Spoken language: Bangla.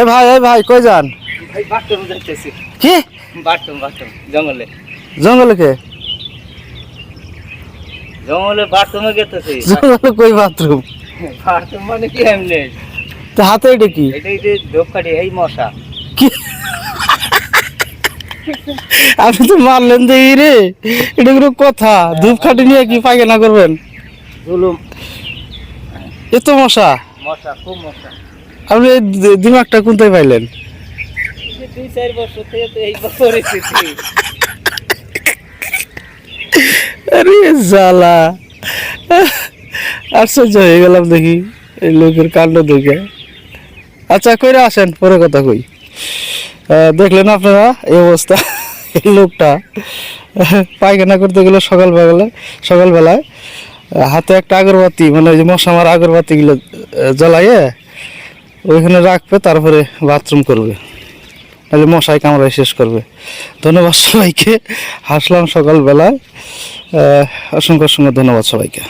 এ ভাই এ ভাই কই যান? ভাই বাথরুম যাইতেছি। কি? জঙ্গলে। জঙ্গলে কে? জঙ্গলে বাথরুমে গেতেছি। জঙ্গলে কই বাথরুম? বাথরুম মানে কি এমনি? তো হাতে এটা কি? এটা এটা ধূপকাঠি এই মশা। কি? আপনি তো মারলেন দেখি রে। এটা কোনো কথা। ধূপ খাটি নিয়ে কি পায়খানা করবেন? এত মশা। মশা খুব মশা। আপনি দিমাগটা কোনটাই পাইলেন? দুই চার বছর থেকে তো এই পরিস্থিতি আরে জ্বালা। আশ্চর্য হয়ে গেলাম দেখি এই লোকের কাণ্ড দেখে। আচ্ছা কইরা আসেন পরে কথা কই। দেখলেন আপনারা এই অবস্থা এই লোকটা। পায়খানা করতে গেলে সকালবেলা সকালবেলায় হাতে একটা আগরবাতি মানে ওই যে মশা মারা আগরবাতিগুলো জ্বালাইয়ে ওইখানে রাখবে, তারপরে বাথরুম করবে। তাহলে মশাই কামড়ায় শেষ করবে। ধন্যবাদ সবাইকে। হাসলাম সকালবেলায়। অসংখ্য অসংখ্য ধন্যবাদ সবাইকে।